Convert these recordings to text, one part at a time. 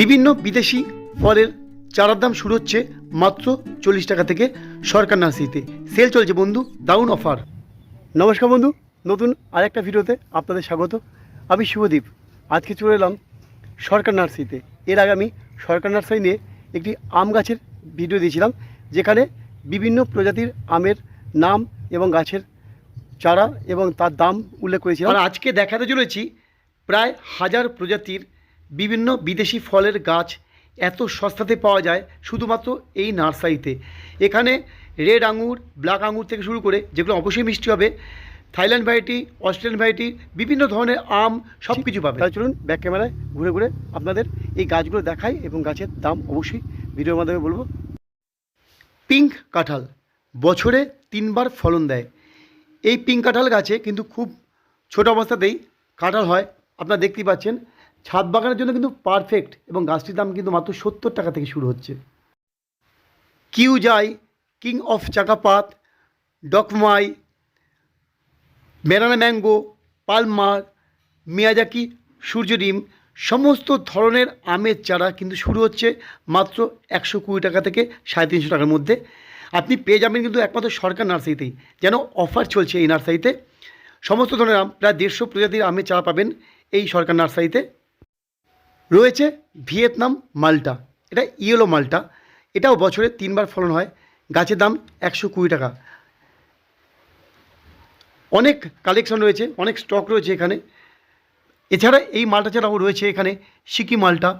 বিভিন্ন বিদেশি ফলের চারার দাম শুরু হচ্ছে মাত্র চল্লিশ টাকা থেকে সরকার নার্সারিতে। সেল চলছে বন্ধু, দারুণ অফার নমস্কার বন্ধু, নতুন আরেকটা ভিডিওতে আপনাদের স্বাগত। আমি শুভদীপ। আজকে চলে এলাম সরকার নার্সারিতে। এর আগে আমি সরকার নার্সারি নিয়ে একটি আম গাছের ভিডিও দিয়েছিলাম, যেখানে বিভিন্ন প্রজাতির আমের নাম এবং গাছের চারা এবং তার দাম উল্লেখ করেছিলাম। আর আজকে দেখাতে চলেছি প্রায় হাজার প্রজাতির বিভিন্ন বিদেশি ফলের গাছ এত সস্তাতে পাওয়া যায় শুধুমাত্র এই নার্সারিতে। এখানে রেড আঙুর ব্ল্যাক আঙুর থেকে শুরু করে যেগুলো অবশ্যই মিষ্টি হবে থাইল্যান্ড ভ্যারাইটি অস্ট্রেলিয়ান ভ্যারাইটি বিভিন্ন ধরনের আম সব কিছু পাবে। তাহলে চলুন ব্যাক ক্যামেরায় ঘুরে ঘুরে আপনাদের এই গাছগুলো দেখাই এবং গাছের দাম অবশ্যই ভিডিওর মাধ্যমে বলব। পিঙ্ক কাঁঠাল বছরে তিনবার ফলন দেয়। এই পিঙ্ক কাঁঠাল গাছে কিন্তু খুব ছোট অবস্থাতেই কাঁঠাল হয়। আপনারা দেখতেই পাচ্ছেন ছাদ বাগানের জন্য কিন্তু পারফেক্ট এবং গাছটির দাম কিন্তু মাত্র সত্তর টাকা থেকে শুরু হচ্ছে। Kiew Sawoy king of Chakapat, Dokmai banana mango, Palmer, Miyazaki Surjodim সমস্ত ধরনের আমের চারা কিন্তু শুরু হচ্ছে মাত্র একশো কুড়ি টাকা থেকে সাড়ে তিনশো টাকার মধ্যে। আপনি পেয়ে যাবেন কিন্তু একমাত্র সরকার নার্সারিতেই যেন অফার চলছে এই নার্সারিতে। সমস্ত ধরনের আম, প্রায় দেড়শো প্রজাতির আমের চারা পাবেন এই সরকার নার্সারিতে। রয়েছে ভিয়েতনাম, মালটা। এটা ইয়েলো মালটা। এটাও বছরে তিনবার ফলন হয়। গাছের দাম একশো কুড়ি টাকা। অনেক কালেকশন রয়েছে, অনেক স্টক রয়েছে এখানে। এছাড়া এই মালটা ছাড়াও রয়েছে এখানে সিকি মালটা।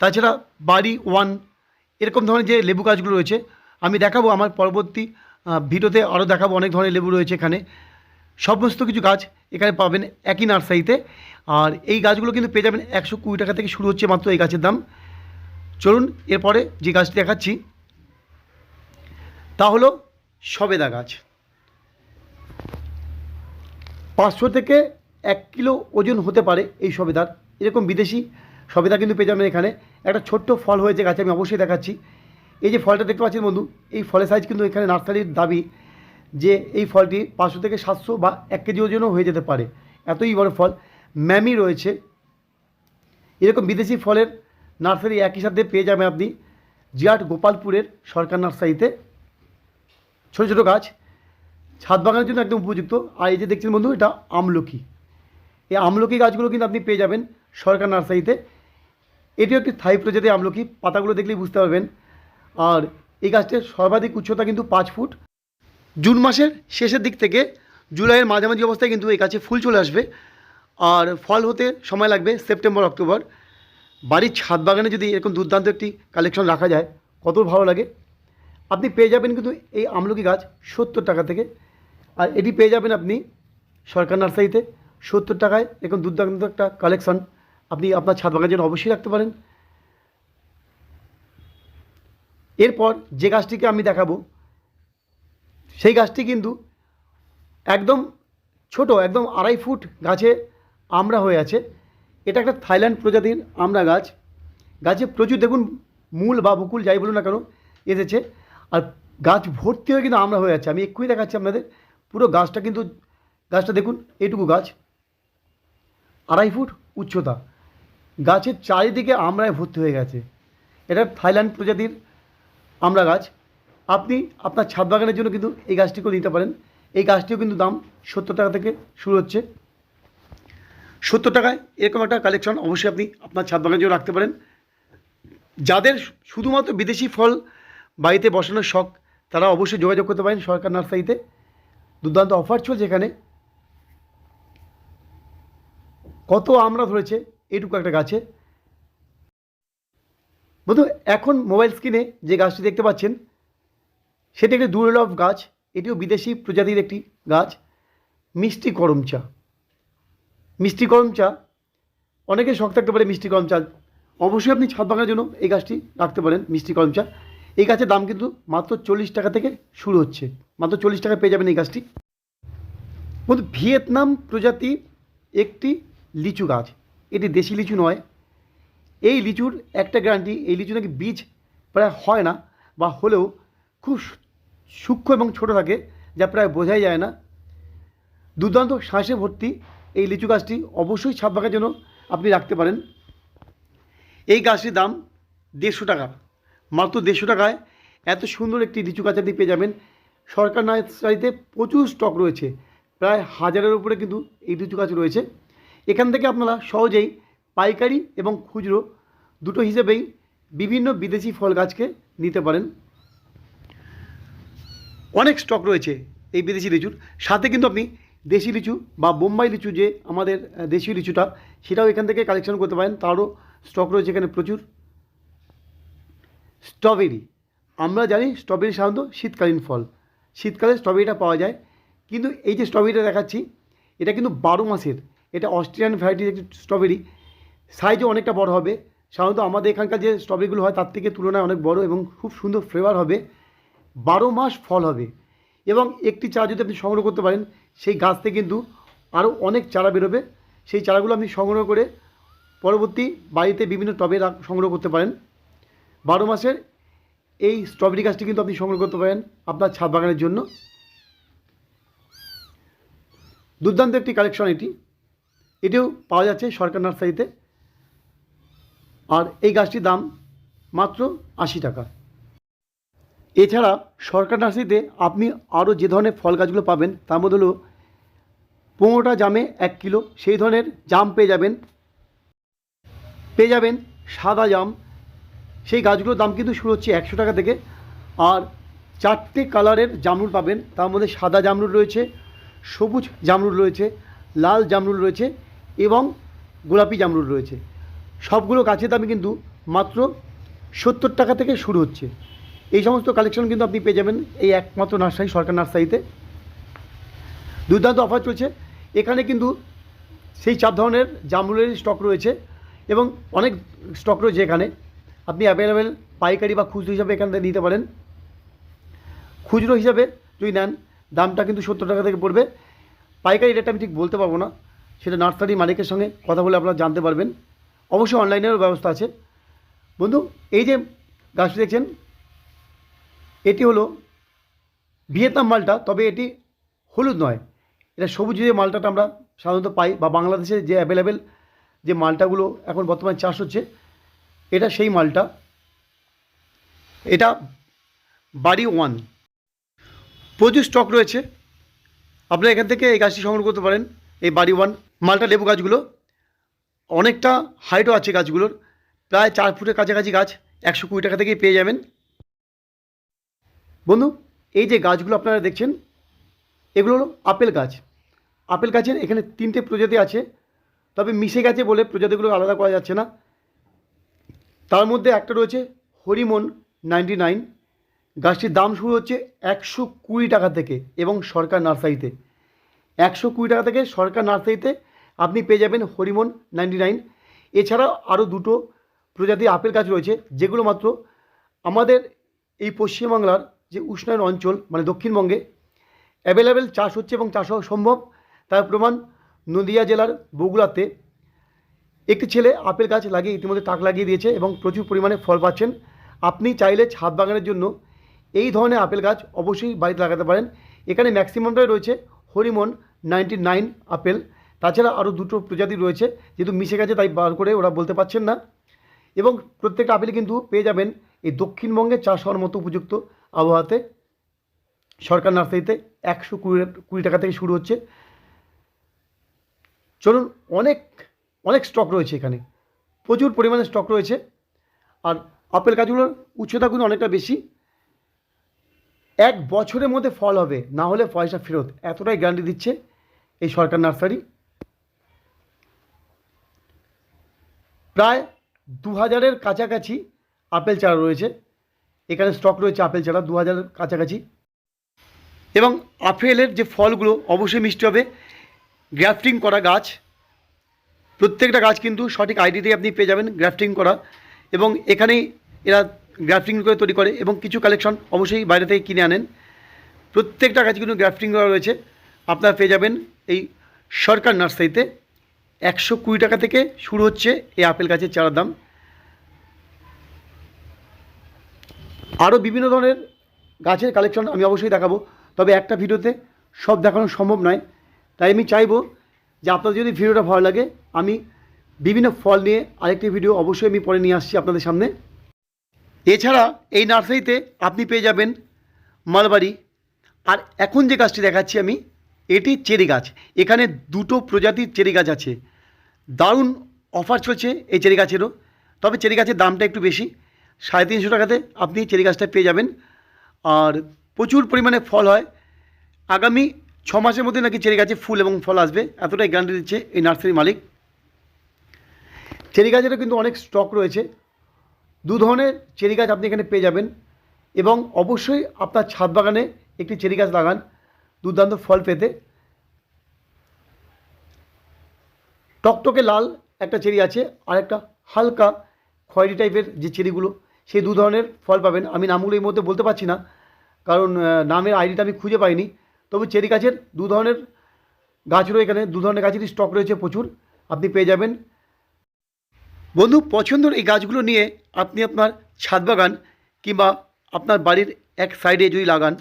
তাছাড়া বাড়ি ওয়ান, এরকম ধরনের যে লেবু গাছগুলো রয়েছে, আমি দেখাবো আমার পরবর্তী ভিডিওতে আরও দেখাবো অনেক ধরনের লেবু রয়েছে এখানে। সমস্ত কিছু গাছ এখানে পাবেন একই নার্সারিতে। আর এই গাছগুলো কিন্তু পেয়ে যাবেন একশো কুড়ি টাকা থেকে শুরু হচ্ছে মাত্র এই গাছের দাম। চলুন, এরপরে যে গাছটি দেখাচ্ছি, তা হলো সবেদা গাছ। পাঁচশো থেকে এক কিলো ওজন হতে পারে এই সবেদার। এরকম বিদেশি সবেদা কিন্তু পেয়ে যাবেন এখানে। একটা ছোট্ট ফল হয়েছে গাছে, আমি অবশ্যই দেখাচ্ছি। এই যে ফলটা দেখতে পাচ্ছেন বন্ধু, এই ফলের সাইজ কিন্তু এখানে নার্সারির দাবি। যে এই ফলটি পাঁচশো থেকে সাতশো বা এক কেজি ওজনও হয়ে যেতে পারে। এতই বড় ফল। ম্যামি রয়েছে। এরকম বিদেশি ফলের নার্সারি একই সাথে পেয়ে যাবেন আপনি। জিয়াট গোপালপুরের সরকার নার্সারিতে। ছোটো ছোটো গাছ। ছাদ বাগানের জন্য একদম উপযুক্ত। আর এই যে দেখছেন বন্ধু, এটা আমলকি। এই আমলকি গাছগুলো কিন্তু আপনি পেয়ে যাবেন সরকার নার্সারিতে। এটিও একটি স্থায়ী প্রজাতির আমলকি। পাতাগুলো দেখলেই বুঝতে পারবেন। আর এই গাছটির সর্বাধিক উচ্চতা কিন্তু পাঁচ ফুট। জুন মাসের শেষের দিক থেকে জুলাইয়ের মাঝামাঝি অবস্থায় কিন্তু এই গাছে ফুল চলে আসবে। আর ফল হতে সময় লাগবে সেপ্টেম্বর, অক্টোবর। বাড়ির ছাদ বাগানে যদি এরকম দুর্দান্ত একটি কালেকশন রাখা যায়, কত ভালো লাগে। আপনি পেয়ে যাবেন কিন্তু এই আমলকি গাছ সত্তর টাকা থেকে। আর এটি পেয়ে যাবেন আপনি সরকার নার্সারিতে সত্তর টাকায় এরকম দুর্দান্ত একটা কালেকশন আপনি আপনার ছাদ বাগানের জন্য অবশ্যই রাখতে পারেন। এরপর যে গাছটিকে আমি দেখাবো সেই গাছটি কিন্তু একদম ছোট, একদম আড়াই ফুট গাছে আমড়া হয়ে আছে। এটা একটা থাইল্যান্ড প্রজাতির আমড়া গাছ। গাছে প্রচুর দেখুন, মূল বা বকুল যাই বলুন না কেন এসেছে। আর গাছ ভর্তি হয়ে কিন্তু আমড়া হয়ে আছে। আমি এক্ষুনি দেখাচ্ছি আপনাদের, পুরো গাছটা কিন্তু, গাছটা দেখুন, এইটুকু গাছ। আড়াই ফুট উচ্চতা। গাছের চারিদিকে আমড়ায় ভর্তি হয়ে গেছে। এটা থাইল্যান্ড প্রজাতির আমড়া গাছ। আপনি আপনার ছাদ বাগানের জন্য কিন্তু এই গাছটিকেও নিতে পারেন। এই গাছটিও কিন্তু দাম সত্তর টাকা থেকে শুরু হচ্ছে। সত্তর টাকায় এরকম একটা কালেকশন অবশ্যই আপনি আপনার ছাদ বাগানের জন্য রাখতে পারেন। যাদের শুধুমাত্র বিদেশি ফল বাড়িতে বসানোর শখ, তারা অবশ্যই যোগাযোগ করতে পারেন সরকার নার্সারিতে। দুর্দান্ত অফার চলছে এখানে। কত আমরা ধরেছে এইটুকু একটা গাছে। বন্ধু, এখন মোবাইল স্ক্রিনে যে গাছটি দেখতে পাচ্ছেন সেটি একটি দুর্লভ গাছ, এটিও বিদেশি প্রজাতির একটি গাছ। মিষ্টি করম চা। মিষ্টি করম চা অনেকের শখ থাকতে পারে মিষ্টি করম চা। অবশ্যই আপনি ছাদ বাগানের জন্য এই গাছটি রাখতে পারেন, মিষ্টি করম চা। এই গাছের দাম কিন্তু মাত্র চল্লিশ টাকা থেকে শুরু হচ্ছে। মাত্র চল্লিশ টাকা পেয়ে যাবেন এই গাছটি। বন্ধু, ভিয়েতনাম প্রজাতি একটি লিচু গাছ। এটি দেশি লিচু নয়। এই লিচুর একটা গ্যারান্টি এই লিচু নাকি বীজ প্রায় হয় না বা হলেও খুব সূক্ষ্ম এবং ছোট থাকে, যা প্রায় বোঝাই যায় না। দুর্দান্ত শ্বাসে ভর্তি এই লিচু গাছটি অবশ্যই ছাপ বাগানের জন্য আপনি রাখতে পারেন। এই গাছটির দাম দেড়শো টাকা। মাত্র দেড়শো টাকায় এত সুন্দর একটি লিচু গাছ আপনি পেয়ে যাবেন। সরকার নার্সারিতে প্রচুর স্টক রয়েছে। প্রায় হাজারের উপরে কিন্তু এই লিচু গাছ রয়েছে। এখান থেকে আপনারা সহজেই পাইকারি এবং খুচরো দুটো হিসেবেই বিভিন্ন বিদেশি ফল গাছকে নিতে পারেন। অনেক স্টক রয়েছে এই বিদেশি লিচুর। সাথে কিন্তু আপনি দেশি লিচু বা বোম্বাই লিচু যে আমাদের দেশীয় লিচুটা, সেটাও এখান থেকে কালেকশন করতে পারেন। তারও স্টক রয়েছে এখানে প্রচুর। স্ট্রবেরি, আমরা জানি স্ট্রবেরি সাধারণত শীতকালীন ফল। শীতকালে স্ট্রবেরিটা পাওয়া যায়। কিন্তু এই যে স্ট্রবেরিটা দেখাচ্ছি, এটা কিন্তু বারো মাসের। এটা অস্ট্রিয়ান ভ্যারাইটির একটি স্ট্রবেরি। সাইজও অনেকটা বড় হবে। সাধারণত আমাদের এখানকার যে স্ট্রবেরিগুলো হয়, তার থেকে তুলনায় অনেক বড় এবং খুব সুন্দর ফ্লেভার হবে। বারো মাস ফল হবে। এবং একটি চারা যদি আপনি সংগ্রহ করতে পারেন, সেই গাছ থেকে কিন্তু আরও অনেক চারা বেরোবে। সেই চারাগুলো আপনি সংগ্রহ করে পরবর্তী বাড়িতে বিভিন্ন টবে সংগ্রহ করতে পারেন। বারো মাসের এই স্ট্রবেরি গাছটি কিন্তু আপনি সংগ্রহ করতে পারেন আপনার ছাদ বাগানের জন্য। দুর্দান্ত একটি কালেকশন এটি। এটিও পাওয়া যাচ্ছে সরকার নার্সারিতে। আর এই গাছটির দাম মাত্র আশি টাকা। এছাড়া সরকার নার্সারিতে আপনি আরও যে ধরনের ফল গাছগুলো পাবেন, তার মধ্যে হলো পনেরোটা জামে এক কিলো, সেই ধরনের জাম পেয়ে যাবেন। পেয়ে যাবেন সাদা জাম। সেই গাছগুলোর দাম কিন্তু শুরু হচ্ছে একশো টাকা থেকে। আর চারটে কালারের জামরুল পাবেন, তার মধ্যে সাদা জামরুল রয়েছে, সবুজ জামরুল রয়েছে, লাল জামরুল রয়েছে এবং গোলাপি জামরুল রয়েছে। সবগুলো গাছের দামই কিন্তু মাত্র সত্তর টাকা থেকে শুরু হচ্ছে। এই সমস্ত কালেকশন কিন্তু আপনি পেয়ে যাবেন এই একমাত্র নার্সারি, সরকার নার্সারিতে। দুর্দান্ত অফার চলছে। এখানে কিন্তু সেই চার ধরনের জামরুলের স্টক রয়েছে এবং অনেক স্টক রয়েছে এখানে। আপনি অ্যাভেলেবেল পাইকারি বা খুচরো হিসাবে এখান থেকে নিতে পারেন। খুচরো হিসাবে যদি নেন, দামটা কিন্তু সত্তর টাকা থেকে পড়বে। পাইকারি রেটটা আমি ঠিক বলতে পারব না। সেটা নার্সারি মালিকের সঙ্গে কথা বলে আপনারা জানতে পারবেন। অবশ্যই অনলাইনেরও ব্যবস্থা আছে। বন্ধু, এই যে গাছটি দেখছেন এটি হলো ভিয়েতনাম মালটা, তবে এটি হলুদ নয়। এটা সবুজ যে মালটাটা আমরা সাধারণত পাই বা বাংলাদেশে যে অ্যাভেলেবেল যে মালটাগুলো এখন বর্তমানে চাষ হচ্ছে, এটা সেই মালটা। এটা বাড়ি ওয়ান। প্রচুর স্টক রয়েছে। আপনারা এখান থেকে এই গাছটি সংগ্রহ করতে পারেন, এই বাড়ি ওয়ান মালটা লেবু গাছগুলো। অনেকটা হাইটও আছে গাছগুলোর, প্রায় চার ফুটের কাছাকাছি গাছ, একশো কুড়ি টাকা থেকেই পেয়ে যাবেন। বন্ধু, এই যে গাছগুলো আপনারা দেখছেন, এগুলো হলো আপেল গাছ। আপেল গাছের এখানে তিনটে প্রজাতি আছে, তবে মিশে গেছে বলে প্রজাতিগুলো আলাদা করা যাচ্ছে না। তার মধ্যে একটা রয়েছে হরিমন নাইনটি নাইন। গাছটির দাম শুরু হচ্ছে একশো কুড়ি টাকা থেকে এবং সরকার নার্সারিতে। একশো কুড়ি টাকা থেকে সরকার নার্সারিতে আপনি পেয়ে যাবেন হরিমন নাইনটি নাইন। এছাড়াও আরও দুটো প্রজাতির আপেল গাছ রয়েছে, যেগুলো মাত্র আমাদের এই পশ্চিমবাংলার যে উষ্ণায়ন অঞ্চল মানে দক্ষিণবঙ্গে অ্যাভেলেবেল চাষ হচ্ছে এবং চাষ হওয়া সম্ভব। তার প্রমাণ নদিয়া জেলার বগুড়াতে একটি ছেলে আপেল গাছ লাগিয়ে ইতিমধ্যে তাক লাগিয়ে দিয়েছে এবং প্রচুর পরিমাণে ফল পাচ্ছেন। আপনি চাইলে ছাদ বাগানের জন্য এই ধরনের আপেল গাছ অবশ্যই বাড়িতে লাগাতে পারেন। এখানে ম্যাক্সিমামটাই রয়েছে হরিমন নাইনটি নাইন আপেল। তাছাড়া আরও দুটো প্রজাতি রয়েছে, যেহেতু মিশে গেছে তাই বার করে ওরা বলতে পারছেন না। এবং প্রত্যেকটা আপেল কিন্তু পেয়ে যাবেন এই দক্ষিণবঙ্গে চাষ হওয়ার মতো উপযুক্ত আবহাওয়াতে সরকার নার্সারিতে একশো কুড়ি কুড়ি টাকা থেকে শুরু হচ্ছে। চলুন, অনেক অনেক স্টক রয়েছে এখানে। প্রচুর পরিমাণে স্টক রয়েছে। আর আপেল গাছগুলোর উচ্চতা কিন্তু অনেকটা বেশি। এক বছরের মধ্যে ফল হবে, না হলে পয়সা ফেরত। এতটাই গ্যারান্টি দিচ্ছে এই সরকার নার্সারি। প্রায় দু হাজারের কাছাকাছি আপেল চারা রয়েছে। এখানে স্টক রয়েছে আপেল চারা দু হাজারের কাছাকাছি। এবং আপেলের যে ফলগুলো, অবশ্যই মিষ্টি হবে। গ্রাফটিং করা গাছ, প্রত্যেকটা গাছ কিন্তু সঠিক আইডি দিয়ে আপনি পেয়ে যাবেন গ্রাফটিং করা। এবং এখানেই এরা গ্রাফটিং করে তৈরি করে এবং কিছু কালেকশন অবশ্যই বাইরে থেকে কিনে আনেন। প্রত্যেকটা গাছ কিন্তু গ্রাফটিং করা রয়েছে। আপনারা পেয়ে যাবেন এই সরকার নার্সারিতে। একশো কুড়ি টাকা থেকে শুরু হচ্ছে এই আপেল গাছের চারার দাম। আরও বিভিন্ন ধরনের গাছের কালেকশন আমি অবশ্যই দেখাবো। তবে একটা ভিডিওতে সব দেখানো সম্ভব নয়। তাই আমি চাইব যে আপনাদের যদি ভিডিওটা ভালো লাগে, আমি বিভিন্ন ফল নিয়ে আরেকটি ভিডিও অবশ্যই আমি পরে নিয়ে আসছি আপনাদের সামনে। এছাড়া এই নার্সারিতে আপনি পেয়ে যাবেন মালবাড়ি। আর এখন যে গাছটি দেখাচ্ছি আমি, এটি চেরি গাছ। এখানে দুটো প্রজাতির চেরি গাছ আছে। দারুণ অফার চলছে এই চেরি গাছেরও। তবে চেরি গাছের দামটা একটু বেশি। সাড়ে তিনশো টাকাতে আপনি চেরি গাছটা পেয়ে যাবেন। আর প্রচুর পরিমাণে ফল হয়। আগামী ছ মাসের মধ্যে নাকি চেরি গাছে ফুল এবং ফল আসবে। এতটাই গ্যারান্টি দিচ্ছে এই নার্সারির মালিক। চেরি গাছেরও কিন্তু অনেক স্টক রয়েছে। দু ধরনের চেরি গাছ আপনি এখানে পেয়ে যাবেন এবং অবশ্যই আপনার ছাদ বাগানে একটি চেরি গাছ লাগান দুর্দান্ত ফল পেতে। টকটকে লাল একটা চেরি আছে আর একটা হালকা খয়েরি টাইপের যে চেরিগুলো সেই দু ধরনের ফল পাবেন। আমি নামগুলো এই মধ্যে বলতে পারছি না, কারণ নামের আইডিটা আমি খুঁজে পাইনি। তবে চেরি গাছের দু ধরনের গাছ রয়েছে এখানে, দু ধরনের গাছেরই স্টক রয়েছে প্রচুর, আপনি পেয়ে যাবেন। বন্ধু, পছন্দের এই গাছগুলো নিয়ে আপনি আপনার ছাদ বাগান কিংবা আপনার বাড়ির এক সাইডে যদি লাগান,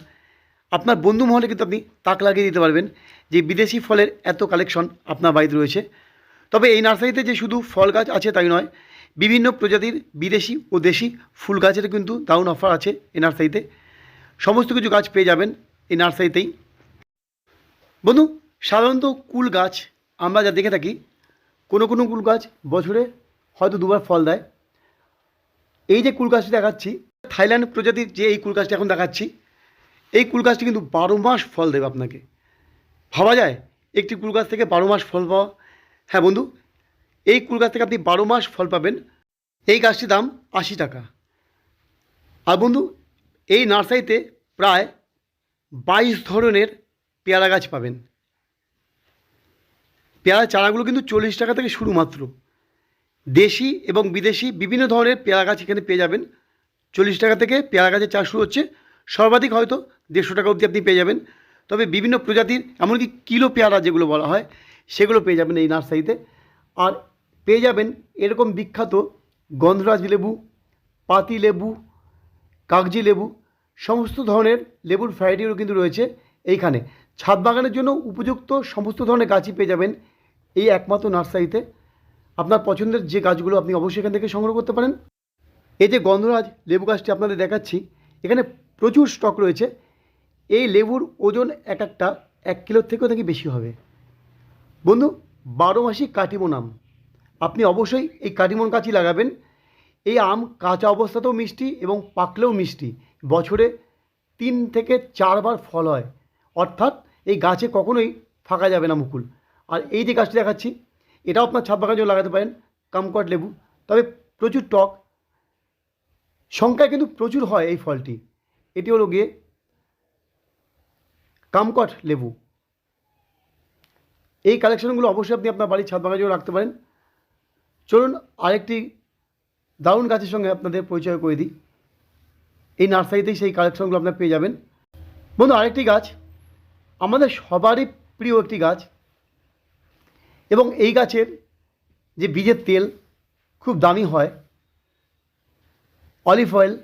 আপনার বন্ধু মহলে কিন্তু আপনি তাক লাগিয়ে দিতে পারবেন যে বিদেশি ফলের এত কালেকশন আপনার বাড়িতে রয়েছে। তবে এই নার্সারিতে যে শুধু ফল গাছ আছে তাই নয় বিভিন্ন প্রজাতির বিদেশি ও দেশি ফুল গাছের কিন্তু দারুণ অফার আছে এই নার্সারিতে সমস্ত কিছু গাছ পেয়ে যাবেন এই নার্সারিতেই বন্ধু, সাধারণত কুল গাছ আমরা যা দেখে থাকি, কোনো কোনো কুল গাছ বছরে হয়তো দুবার ফল দেয়। এই যে কুল গাছটি দেখাচ্ছি, থাইল্যান্ড প্রজাতির যে এই কুল গাছটি এখন দেখাচ্ছি, এই কুল গাছটি কিন্তু বারো মাস ফল দেবে আপনাকে। ভাবা যায়, একটি কুল গাছ থেকে বারো মাস ফল পাওয়া। হ্যাঁ বন্ধু এই কুল গাছ থেকে আপনি বারো মাস ফল পাবেন। এই গাছটির দাম আশি টাকা। আর বন্ধু, এই নার্সারিতে প্রায় বাইশ ধরনের পেয়ারা গাছ পাবেন। পেয়ারা চারাগুলো কিন্তু চল্লিশ টাকা থেকে শুরু মাত্র। দেশি এবং বিদেশি বিভিন্ন ধরনের পেয়ারা গাছ এখানে পেয়ে যাবেন। চল্লিশ টাকা থেকে পেয়ারা গাছের চাষ শুরু হচ্ছে। সর্বাধিক হয়তো দেড়শো টাকা অবধি আপনি পেয়ে যাবেন। তবে বিভিন্ন প্রজাতির এমনকি কিলো পেয়ারা যেগুলো বলা হয়, সেগুলো পেয়ে যাবেন এই নার্সারিতে। আর পেয়ে যাবেন এরকম বিখ্যাত গন্ধরাজ লেবু, পাতি লেবু, কাগজি লেবু, সমস্ত ধরনের লেবুর ভ্যারাইটিও কিন্তু রয়েছে এইখানে। ছাদ বাগানের জন্য উপযুক্ত সমস্ত ধরনের গাছই পেয়ে যাবেন এই একমাত্র নার্সারিতে। আপনার পছন্দের যে গাছগুলো আপনি অবশ্যই এখান থেকে সংগ্রহ করতে পারেন। এই যে গন্ধরাজ লেবু গাছটি আপনাদের দেখাচ্ছি, এখানে প্রচুর স্টক রয়েছে। এই লেবুর ওজন এক একটা এক কিলোর থেকেও নাকি বেশি হবে। বন্ধু, বারো মাসি কাটিমন আম আপনি অবশ্যই এই কাটিমন গাছই লাগাবেন। এই আম কাঁচা অবস্থাতেও মিষ্টি এবং পাকলেও মিষ্টি। বছরে তিন থেকে চারবার ফল হয়। অর্থাৎ এই গাছে কখনোই ফাঁকা যাবে না মুকুল। আর এই যে গাছটি দেখাচ্ছি, এটাও আপনার ছাদ বাগানের জন্য লাগাতে পারেন, কামকট লেবু। তবে প্রচুর টক। সংখ্যায় কিন্তু প্রচুর হয় এই ফলটি। এটি হলো গিয়ে কামকট লেবু। এই কালেকশনগুলো অবশ্যই আপনি আপনার বাড়ির ছাদ বাগানের জন্য রাখতে পারেন। চলুন আরেকটি দারুণ গাছের সঙ্গে আপনাদের পরিচয় করে দিই। এই নার্সারিতেই সেই কালেকশনগুলো আপনারা পেয়ে যাবেন। বন্ধু, আরেকটি গাছ। আমাদের সবারই প্রিয় একটি গাছ। এবং এই গাছের যে বীজের তেল খুব দামি হয়। Olive oil.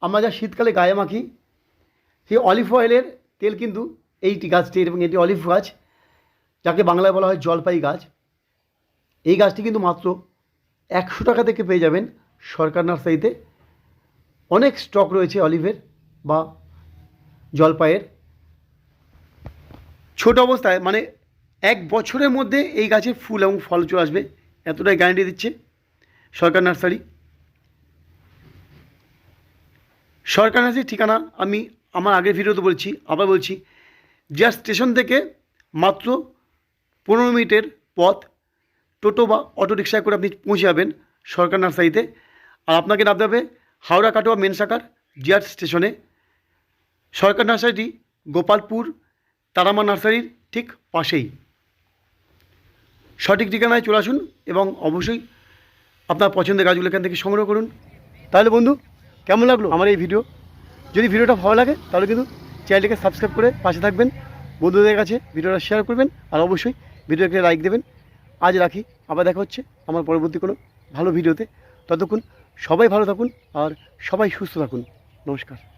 আমরা যা শীতকালে গায়ে মাখি, সেই অলিভ অয়েলের তেল কিন্তু এইটি গাছটি এবং এটি অলিভ গাছ, যাকে বাংলায় বলা হয় জলপাই গাছ। এই গাছটি কিন্তু মাত্র একশো টাকা থেকে পেয়ে যাবেন সরকার নার্সারিতে। অনেক স্টক রয়েছে অলিভের বা জলপাইয়ের। ছোট অবস্থায় মানে এক বছরের মধ্যে এই গাছে ফুল এবং ফল চলে আসবে, এতটাই গ্যারান্টি দিচ্ছে সরকার নার্সারি। সরকার নার্সারির ঠিকানা আমি আমার আগের ভিডিওতে বলছি, আবার বলছি জিয়া স্টেশন থেকে মাত্র পনেরো মিনিটের পথ টোটো বা অটো রিক্সায় করে আপনি পৌঁছে যাবেন সরকার নার্সারিতে। আর আপনাকে নামতে হবে হাওড়া কাটোয়া মেন শাখার জিয়ার স্টেশনে। সরকার নার্সারিটি গোপালপুর, তারামা নার্সারির ঠিক পাশেই। সঠিক ঠিকানায় চলে আসুন এবং অবশ্যই আপনার পছন্দের গাছগুলো এখান থেকে সংগ্রহ করুন। তাহলে বন্ধু, কেমন লাগল আমার এই ভিডিও? যদি ভিডিওটা ভালো লাগে, তাহলে কিন্তু চ্যানেলটিকে সাবস্ক্রাইব করে পাশে থাকবেন। বন্ধুদের কাছে ভিডিওটা শেয়ার করবেন আর অবশ্যই ভিডিওকে লাইক দেবেন। আজ রাখি, আবার দেখা হচ্ছে আমার পরবর্তী কোনো ভালো ভিডিওতে। ততক্ষণ সবাই ভালো থাকুন আর সবাই সুস্থ থাকুন। নমস্কার।